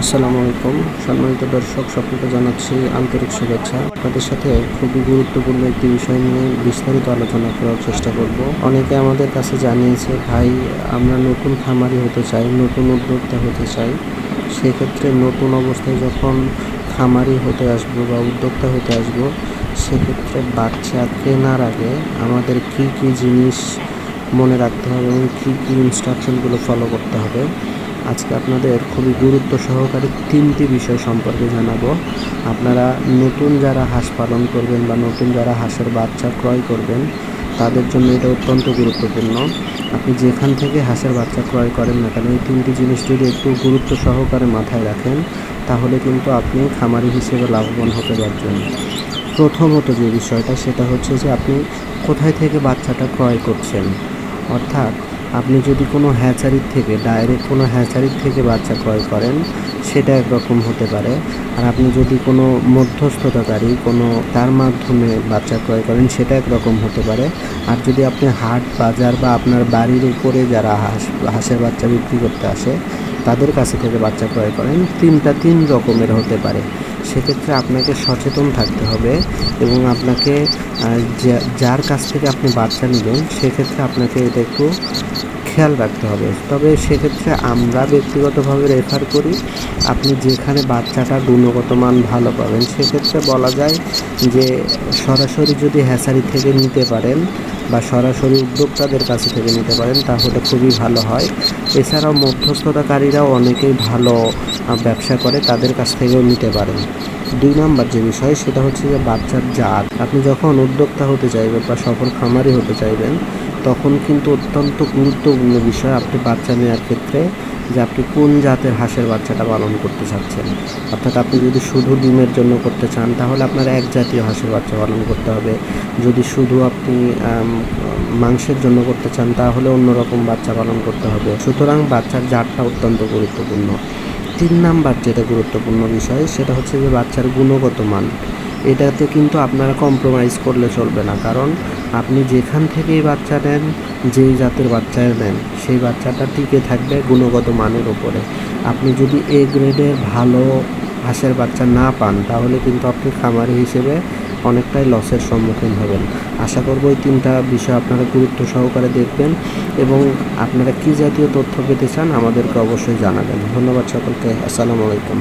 আসসালামু আলাইকুম। সম্মানিত দর্শক, সকলকে জানাচ্ছি আন্তরিক শুভেচ্ছা। আপনাদের সাথে খুবই গুরুত্বপূর্ণ একটি বিষয় নিয়ে বিস্তারিত আলোচনা করার চেষ্টা করব। অনেকে আমাদের কাছে জানিয়েছে, ভাই, আমরা নতুন খামারি হতে চাই, নতুন উদ্যোক্তা হতে চাই। সেক্ষেত্রে নতুন অবস্থায় যখন খামারি হতে আসব বা উদ্যোক্তা হতে আসব, সেক্ষেত্রে বাচ্চা কেনার আগে আমাদের কি কি জিনিস মনে রাখতে হবে এবং কী কী ইনস্ট্রাকশনগুলো ফলো করতে হবে? আজকে আপনাদের খুবই গুরুত্ব সহকারে তিনটি বিষয় সম্পর্কে জানাব। আপনারা নতুন যারা হাঁস পালন করবেন বা নতুন যারা হাঁসের বাচ্চা ক্রয় করবেন, তাদের জন্য এটা অত্যন্ত গুরুত্বপূর্ণ। আপনি যেখান থেকে হাঁসের বাচ্চা ক্রয় করেন না কেন, এই তিনটি জিনিস যদি একটু গুরুত্ব সহকারে মাথায় রাখেন, তাহলে কিন্তু আপনি খামারি হিসেবে লাভবান হতে পারবেন। প্রথমত যে বিষয়টা, সেটা হচ্ছে যে আপনি কোথায় থেকে বাচ্চাটা ক্রয় করছেন। অর্থাৎ আপনি যদি কোনো হ্যাচারির থেকে, ডাইরেক্ট কোনো হ্যাচারির থেকে বাচ্চা ক্রয় করেন, সেটা একরকম হতে পারে। আর আপনি যদি কোনো মধ্যস্থতাকারী, কোনো তার মাধ্যমে বাচ্চা ক্রয় করেন, সেটা একরকম হতে পারে। আর যদি আপনি হাট, বাজার বা আপনার বাড়ির উপরে যারা হাঁস, হাঁসের বাচ্চা বিক্রি করতে আসে, তাদের কাছে থেকে বাচ্চা ক্রয় করেন, তিনটা তিন রকমের হতে পারে। সেক্ষেত্রে আপনাকে সচেতন থাকতে হবে এবং আপনাকে যার কাছ থেকে আপনি বাচ্চা নেবেন, সেক্ষেত্রে আপনাকে এটা একটু খেয়াল রাখতে হবে। তবে সেক্ষেত্রে আমরা ব্যক্তিগতভাবে রেফার করি, আপনি যেখানে বাচ্চাটা গুণগত মান ভালো পাবেন, সেক্ষেত্রে বলা যায় যে সরাসরি যদি হ্যাসারি থেকে নিতে পারেন বা সরাসরি উদ্যোক্তাদের কাছে থেকে নিতে পারেন, তাহলে খুবই ভালো হয়। এছাড়াও মধ্যস্থতাকারীরাও অনেকেই ভালো ব্যবসা করে, তাদের কাছ থেকেও নিতে পারেন। দুই নাম্বার যে বিষয়, সেটা হচ্ছে যে বাচ্চার জাত। আপনি যখন উদ্যোক্তা হতে চাইবেন বা সফল খামারি হতে চাইবেন তখন কিন্তু অত্যন্ত গুরুত্বপূর্ণ বিষয় আপনি বাচ্চা নেওয়ার ক্ষেত্রে যে আপনি কোন জাতের হাঁসের বাচ্চাটা পালন করতে চাচ্ছেন। অর্থাৎ আপনি যদি শুধু ডিমের জন্য করতে চান, তাহলে আপনার এক জাতীয় হাঁসের বাচ্চা পালন করতে হবে। যদি শুধু আপনি মাংসের জন্য করতে চান, তাহলে অন্যরকম বাচ্চা পালন করতে হবে। সুতরাং বাচ্চার জাতটা অত্যন্ত গুরুত্বপূর্ণ। তিন নাম্বার যেটা গুরুত্বপূর্ণ বিষয়, সেটা হচ্ছে যে বাচ্চার গুণগত মান। এটাতে কিন্তু আপনারা কম্প্রোমাইজ করলে চলবে না। কারণ আপনি যেখান থেকেই বাচ্চা নেন, যেই জাতের বাচ্চা নেন, সেই বাচ্চাটা টিকে থাকবে গুণগত মানের উপরে। আপনি যদি এ গ্রেডের ভালো হাঁসের বাচ্চা না পান, তাহলে কিন্তু আপনি খামারি হিসেবে অনেকটাই লসের সম্মুখীন হবেন। আশা করব এই তিনটা বিষয় আপনারা গুরুত্ব সহকারে দেখবেন এবং আপনারা কী জাতীয় তথ্য পেতে চান আমাদেরকে অবশ্যই জানাবেন। ধন্যবাদ সকলকে। আসসালামু আলাইকুম।